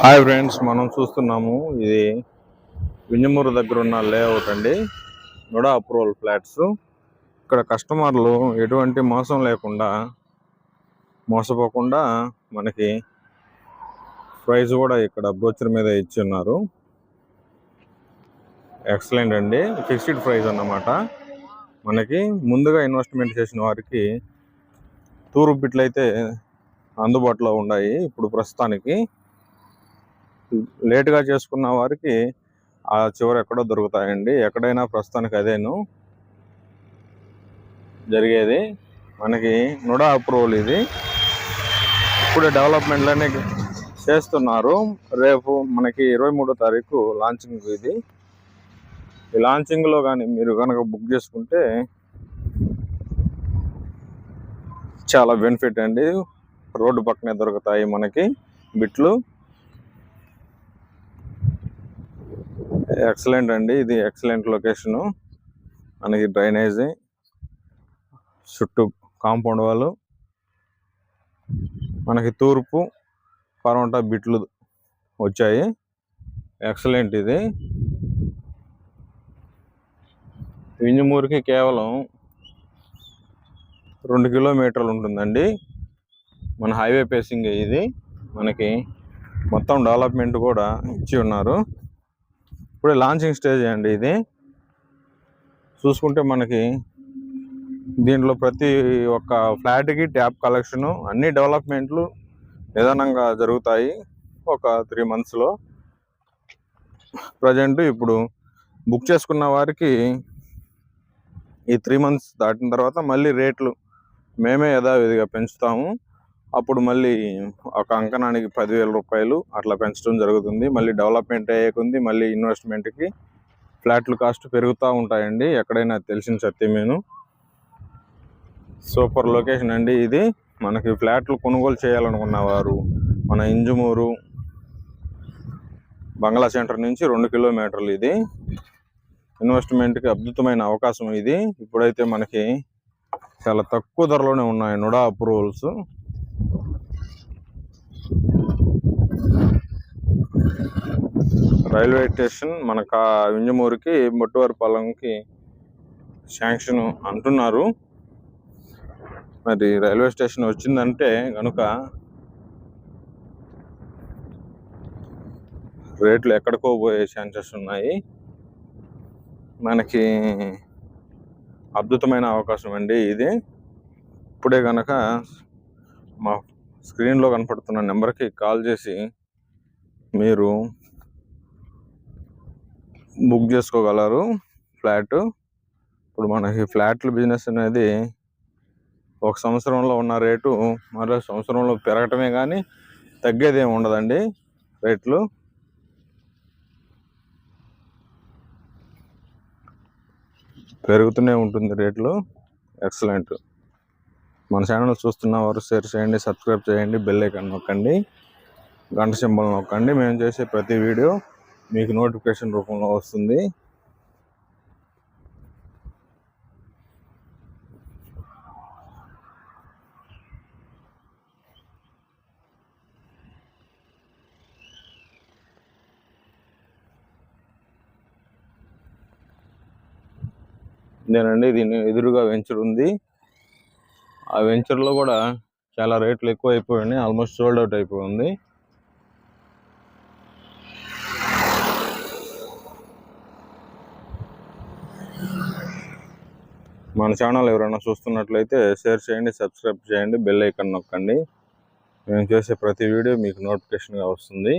Hi friends మనం చూస్తున్నాము ఇది వింజమూరు దగ్గర ఉన్న లేఅవుట్ అండి. NUDA approval flats. ఇక్కడ కస్టమర్లు ఎటువంటి మోసం లేకుండా మోసపోకుండా మనకి ప్రైస్ కూడా ఇక్కడ బ్రోచర్ మీద ఇచ్చి ఉన్నారు. ఎక్సలెంట్ అండి. ఫిక్స్డ్ ప్రైస్ అన్నమాట. మనకి ముందుగా ఇన్వెస్ట్మెంట్ చేసిన వారికి టూ రూపీట్లు అయితే అందుబాటులో ఉన్నాయి. ఇప్పుడు ప్రస్తుతానికి లేట్గా చేసుకున్న వారికి ఆ చివర ఎక్కడో దొరుకుతాయండి. ఎక్కడైనా ప్రస్తుతానికి అదేను. జరిగేది. మనకి నుడా అప్రూవల్ ఇది. ఇప్పుడే డెవలప్మెంట్లన్నీ చేస్తున్నారు. రేపు మనకి ఇరవై మూడో తారీఖు లాంచింగ్ ఇది. ఈ లాంచింగ్లో కానీ మీరు కనుక బుక్ చేసుకుంటే చాలా బెనిఫిట్ అండి. రోడ్డు పక్కనే దొరుకుతాయి మనకి బిట్లు. ఎక్సలెంట్ అండి. ఇది ఎక్సలెంట్ లొకేషను. మనకి డ్రైనేజీ చుట్టూ కాంపౌండ్ వాళ్ళు. మనకి తూర్పు పరోటా బిట్లు వచ్చాయి. ఎక్సలెంట్ ఇది. వింజమూరుకి కేవలం రెండు కిలోమీటర్లు ఉంటుందండి. మన హైవే పేసింగ్ ఇది. మనకి మొత్తం డెవలప్మెంట్ కూడా ఇచ్చి ఉన్నారు. ఇప్పుడే లాంచింగ్ స్టేజ్ అండి ఇది. చూసుకుంటే మనకి దీంట్లో ప్రతి ఒక్క ఫ్లాట్కి ట్యాప్ కలెక్షను అన్ని డెవలప్మెంట్లు నిదానంగా జరుగుతాయి ఒక త్రీ మంత్స్లో ప్రజెంట్ ఇప్పుడు బుక్ చేసుకున్న వారికి ఈ త్రీ మంత్స్ దాటిన తర్వాత మళ్ళీ రేట్లు మేమే యథావిధిగా పెంచుతాము. అప్పుడు మళ్ళీ ఒక అంకణానికి పదివేల రూపాయలు అట్లా పెంచడం జరుగుతుంది. మళ్ళీ డెవలప్మెంట్ అయ్యేకుంది మళ్ళీ ఇన్వెస్ట్మెంట్కి ఫ్లాట్లు కాస్ట్ పెరుగుతూ ఉంటాయండి. ఎక్కడైనా తెలిసిన సత్యమేను సూపర్ లొకేషన్ అండి ఇది. మనకి ఫ్లాట్లు కొనుగోలు చేయాలనుకున్న వారు మన ఇంజుమూరు బంగ్లా సెంటర్ నుంచి రెండు కిలోమీటర్లు ఇది. ఇన్వెస్ట్మెంట్కి అద్భుతమైన అవకాశం ఇది. ఇప్పుడైతే మనకి చాలా తక్కువ ధరలోనే ఉన్నాయి. NUDA approvals. రైల్వే స్టేషన్ మన కా వింజమూరుకి మొట్టువారిపాలెంకి శాంక్షన్ అంటున్నారు. మరి రైల్వే స్టేషన్ వచ్చిందంటే కనుక రేట్లు ఎక్కడికో పోయే ఛాన్సెస్ ఉన్నాయి. మనకి అద్భుతమైన అవకాశం అండి ఇది. ఇప్పుడే కనుక మా స్క్రీన్లో కనపడుతున్న నెంబర్కి కాల్ చేసి మీరు బుక్ చేసుకోగలరు ఫ్లాట్. ఇప్పుడు మనకి ఫ్లాట్ల బిజినెస్ అనేది ఒక సంవత్సరంలో ఉన్న రేటు మరో సంవత్సరంలో పెరగటమే కానీ తగ్గేది ఏమి ఉండదండి రేట్లు. పెరుగుతూనే ఉంటుంది రేట్లు. ఎక్సలెంట్. మన ఛానల్ చూస్తున్న వారు షేర్ చేయండి సబ్స్క్రైబ్ చేయండి బెల్ ఐకాన్ నొక్కండి గంట సింబల్ నొక్కండి. మేము చేసే ప్రతి వీడియో మీకు నోటిఫికేషన్ రూపంలో వస్తుంది. నేనండి దీని ఎదురుగా వెంచర్ ఉంది. ఆ వెంచర్లో కూడా చాలా రేట్లు ఎక్కువ అయిపోయాయి ఆల్మోస్ట్ సోల్డ్ అవుట్ అయిపోయింది. మన ఛానల్ ఎవరైనా చూస్తున్నట్లయితే షేర్ చేయండి సబ్స్క్రైబ్ చేయండి బెల్ ఐకన్ నొక్కండి. మేము చేసే ప్రతి వీడియో మీకు నోటిఫికేషన్గా వస్తుంది.